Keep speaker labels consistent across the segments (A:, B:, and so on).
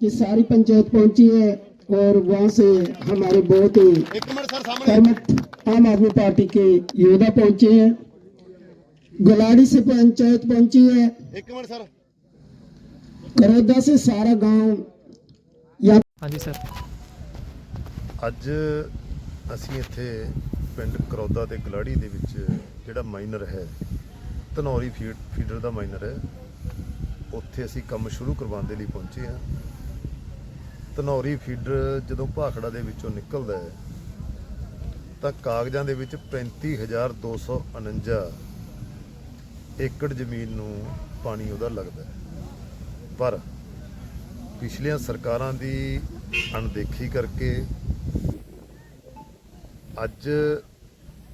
A: के सारी पंचायत पहुँची है और वहाँ से हमारे बहुत ही आम आदमी पार्टी के योद्धा पहुँचे हैं। गुलाड़ी से पंचायत पहुँची है।
B: एक मिनट सर
A: करौदा से सारा गाँव या
C: हाँ जी
D: सर। अज ਅਸੀਂ ਇੱਥੇ ਪਿੰਡ ਕਰੌਦਾ ਤੇ ਗਲਾੜੀ ਦੇ ਵਿੱਚ ਜਿਹੜਾ ਮਾਈਨਰ ਹੈ, ਧਨੌਰੀ ਫੀਡ, ਫੀਡਰ ਦਾ ਮਾਈਨਰ ਹੈ, ਉੱਥੇ ਅਸੀਂ ਕੰਮ ਸ਼ੁਰੂ ਕਰਵਾਉਣ ਦੇ ਲਈ ਪਹੁੰਚੇ ਹਾਂ। ਧਨੌਰੀ ਫੀਡਰ ਜਦੋਂ ਭਾਖੜਾ ਦੇ ਵਿੱਚੋਂ ਨਿਕਲਦਾ ਹੈ, ਤਾਂ ਕਾਗਜ਼ਾਂ ਦੇ ਵਿੱਚ 35249 ਏਕੜ ਜ਼ਮੀਨ ਨੂੰ ਪਾਣੀ ਉਹਦਾ ਲੱਗਦਾ ਹੈ। ਪਰ ਪਿਛਲੀਆਂ ਸਰਕਾਰਾਂ ਦੀ ਅਣਦੇਖੀ ਕਰਕੇ ਅੱਜ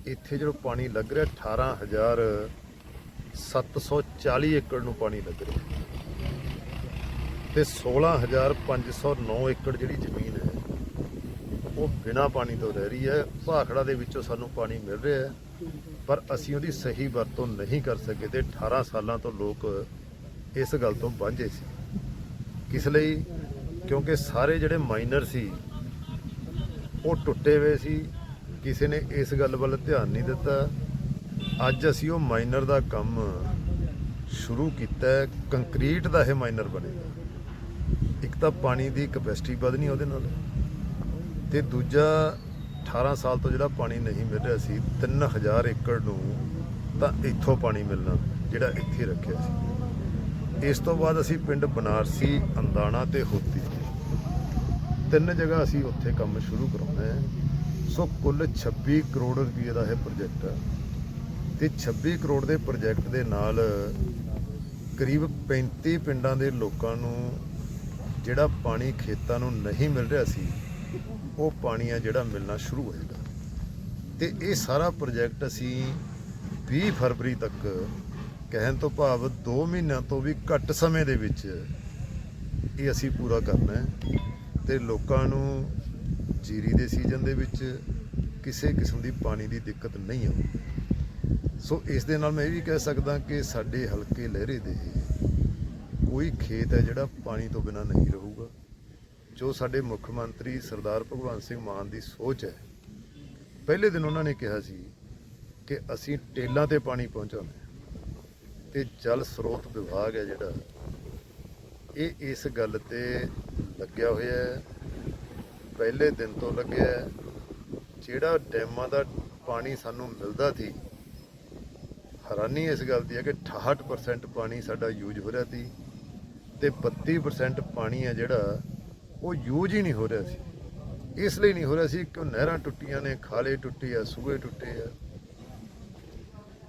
D: ਇੱਥੇ ਜਿਹੜਾ ਪਾਣੀ ਲੱਗ ਰਿਹਾ 18740 ਏਕੜ ਨੂੰ ਪਾਣੀ ਲੱਗ ਰਿਹਾ। ਤੇ 16509 ਏਕੜ ਜਿਹੜੀ ਜ਼ਮੀਨ ਹੈ, ਉਹ ਬਿਨਾ ਪਾਣੀ ਤੋਂ ਰਹਿ ਰਹੀ ਹੈ। ਭਾਖੜਾ ਦੇ ਵਿੱਚੋਂ ਸਾਨੂੰ ਪਾਣੀ ਮਿਲ ਰਿਹਾ ਹੈ, ਪਰ ਅਸੀਂ ਉਹਦੀ ਸਹੀ ਵਰਤੋਂ ਨਹੀਂ ਕਰ ਸਕੇ ਤੇ 18 ਸਾਲਾਂ ਤੋਂ ਲੋਕ ਇਸ ਗੱਲ ਤੋਂ ਵਾਂਝੇ ਸੀ। ਕਿਸ ਲਈ? ਕਿਉਂਕਿ ਸਾਰੇ ਜਿਹੜੇ ਮਾਈਨਰ ਸੀ, ਉਹ ਟੁੱਟੇ ਹੋਏ ਸੀ ਕਿਸੇ ਨੇ ਇਸ ਗੱਲ ਵੱਲ ਧਿਆਨ ਨਹੀਂ ਦਿੱਤਾ। ਅੱਜ ਅਸੀਂ ਉਹ ਮਾਈਨਰ ਦਾ ਕੰਮ ਸ਼ੁਰੂ ਕੀਤਾ ਹੈ। ਕੰਕਰੀਟ ਦਾ ਇਹ ਮਾਈਨਰ ਬਣੇਗਾ। ਇੱਕ ਤਾਂ ਪਾਣੀ ਦੀ ਕਪੈਸਿਟੀ ਵਧਣੀ ਉਹਦੇ ਨਾਲ। ਤੇ ਦੂਜਾ 18 ਸਾਲ ਤੋਂ ਜਿਹੜਾ ਪਾਣੀ ਨਹੀਂ ਮਿਲ ਰਿਹਾ ਸੀ 3000 ਏਕੜ ਨੂੰ ਤਾਂ ਇੱਥੋਂ ਪਾਣੀ ਮਿਲਣਾ, ਜਿਹੜਾ ਇੱਥੇ ਰੱਖਿਆ ਸੀ। ਇਸ ਤੋਂ ਬਾਅਦ ਅਸੀਂ ਪਿੰਡ ਬਨਾਰਸੀ, ਅੰਦਾਣਾ ਤੇ ਹੋਤੀ। ਤਿੰਨ ਜਗ੍ਹਾ ਅਸੀਂ ਉੱਥੇ ਕੰਮ ਸ਼ੁਰੂ ਕਰਾਉਣਾ ਹੈ। ਸੋ ਕੁੱਲ 26 ਕਰੋੜ ਰੁਪਏ ਦਾ ਇਹ ਪ੍ਰੋਜੈਕਟ ਹੈ ਤੇ 26 ਕਰੋੜ ਦੇ ਪ੍ਰੋਜੈਕਟ ਦੇ ਨਾਲ ਕਰੀਬ 35 ਪਿੰਡਾਂ ਦੇ ਲੋਕਾਂ ਨੂੰ ਜਿਹੜਾ ਪਾਣੀ ਖੇਤਾਂ ਨੂੰ ਨਹੀਂ ਮਿਲ ਰਿਹਾ ਸੀ, ਉਹ ਪਾਣੀ ਆ ਜਿਹੜਾ ਮਿਲਣਾ ਸ਼ੁਰੂ ਹੋਏਗਾ ਤੇ ਇਹ ਸਾਰਾ ਪ੍ਰੋਜੈਕਟ ਅਸੀਂ 20 ਫਰਵਰੀ ਤੱਕ ਕਹਿਣ ਤੋਂ ਭਾਵ 2 ਮਹੀਨਿਆਂ ਤੋਂ ਵੀ ਘੱਟ ਸਮੇਂ ਦੇ ਵਿੱਚ ਇਹ ਅਸੀਂ ਪੂਰਾ ਕਰਨਾ ਹੈ। ਤੇ ਲੋਕਾਂ ਨੂੰ ਜੀਰੀ ਦੇ ਸੀਜ਼ਨ ਦੇ ਵਿੱਚ ਕਿਸੇ ਕਿਸਮ ਦੀ ਪਾਣੀ ਦੀ ਦਿੱਕਤ ਨਹੀਂ ਆਊਗੀ ਸੋ ਇਸ ਦੇ ਨਾਲ ਮੈਂ ਇਹ ਵੀ ਕਹਿ ਸਕਦਾ ਕਿ ਸਾਡੇ ਹਲਕੇ ਲਹਿਰੇ ਦੇ ਕੋਈ ਖੇਤ ਹੈ ਜਿਹੜਾ ਪਾਣੀ ਤੋਂ ਬਿਨਾ ਨਹੀਂ ਰਹੂਗਾ। ਜੋ ਸਾਡੇ ਮੁੱਖ ਮੰਤਰੀ ਸਰਦਾਰ ਭਗਵੰਤ ਸਿੰਘ ਮਾਨ ਦੀ ਸੋਚ ਹੈ। ਪਹਿਲੇ ਦਿਨ ਉਹਨਾਂ ਨੇ ਕਿਹਾ ਸੀ ਕਿ ਅਸੀਂ ਟੇਲਾਂ ਤੇ ਪਾਣੀ ਪਹੁੰਚਾਉਣਾ ਹੈ ਤੇ ਜਲ ਸਰੋਤ ਵਿਭਾਗ ਹੈ ਜਿਹੜਾ। ਇਹ ਇਸ ਗੱਲ ਤੇ ਲੱਗਿਆ ਹੋਇਆ ਹੈ ਪਹਿਲੇ ਦਿਨ ਤੋਂ ਲੱਗਿਆ ਜਿਹੜਾ ਡੈਮਾਂ ਦਾ ਪਾਣੀ ਸਾਨੂੰ ਮਿਲਦਾ ਸੀ, ਹੈਰਾਨੀ ਇਸ ਗੱਲ ਦੀ ਹੈ ਕਿ 68% ਪਾਣੀ ਸਾਡਾ ਯੂਜ਼ ਹੋ ਰਿਹਾ ਸੀ ਤੇ 32% ਪਾਣੀ ਹੈ ਜਿਹੜਾ, ਉਹ ਯੂਜ਼ ਹੀ ਨਹੀਂ ਹੋ ਰਿਹਾ ਸੀ। ਇਸ ਲਈ ਨਹੀਂ ਹੋ ਰਿਹਾ ਸੀ ਕਿ ਨਹਿਰਾਂ ਟੁੱਟੀਆਂ ਨੇ, ਖਾਲੇ ਟੁੱਟੇ ਆ, ਸੂਏ ਟੁੱਟੇ ਆ।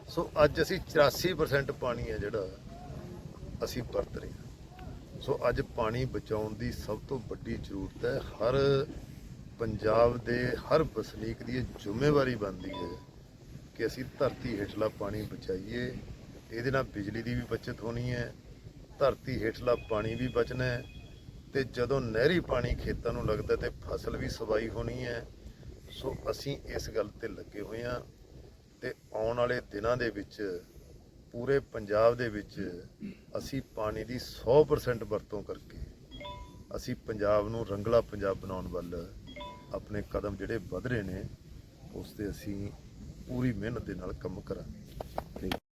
D: ਸੋ ਅੱਜ ਅਸੀਂ 84% ਪਾਣੀ ਹੈ ਜਿਹੜਾ ਅਸੀਂ ਵਰਤ ਰਹੇ ਹਾਂ। ਸੋ ਅੱਜ ਪਾਣੀ ਬਚਾਉਣ ਦੀ ਸਭ ਤੋਂ ਵੱਡੀ ਜ਼ਰੂਰਤ ਹੈ। ਹਰ ਪੰਜਾਬ ਦੇ ਹਰ ਵਸਨੀਕ ਦੀ ਇਹ ਜ਼ਿੰਮੇਵਾਰੀ ਬਣਦੀ ਹੈ ਕਿ ਅਸੀਂ ਧਰਤੀ ਹੇਠਲਾ ਪਾਣੀ ਬਚਾਈਏ। ਇਹਦੇ ਨਾਲ ਬਿਜਲੀ ਦੀ ਵੀ ਬਚਤ ਹੋਣੀ ਹੈ, ਧਰਤੀ ਹੇਠਲਾ ਪਾਣੀ ਵੀ ਬਚਣਾ ਹੈ ਤੇ ਜਦੋਂ ਨਹਿਰੀ ਪਾਣੀ ਖੇਤਾਂ ਨੂੰ ਲੱਗਦਾ ਤੇ ਫਸਲ ਵੀ ਸਵਾਈ ਹੋਣੀ ਹੈ। ਸੋ ਅਸੀਂ ਇਸ ਗੱਲ ਤੇ ਲੱਗੇ ਹੋਏ ਹਾਂ ਤੇ ਆਉਣ ਵਾਲੇ ਦਿਨਾਂ ਦੇ ਵਿੱਚ ਪੂਰੇ ਪੰਜਾਬ ਦੇ ਵਿੱਚ ਅਸੀਂ ਪਾਣੀ ਦੀ 100% ਵਰਤੋਂ ਕਰਕੇ ਅਸੀਂ ਪੰਜਾਬ ਨੂੰ ਰੰਗਲਾ ਪੰਜਾਬ ਬਣਾਉਣ ਵੱਲ ਆਪਣੇ ਕਦਮ ਜਿਹੜੇ ਵੱਧ ਰਹੇ ਨੇ, ਉਸ ਤੇ ਅਸੀਂ ਪੂਰੀ ਮਿਹਨਤ ਦੇ ਨਾਲ ਕੰਮ ਕਰਾਂਗੇ।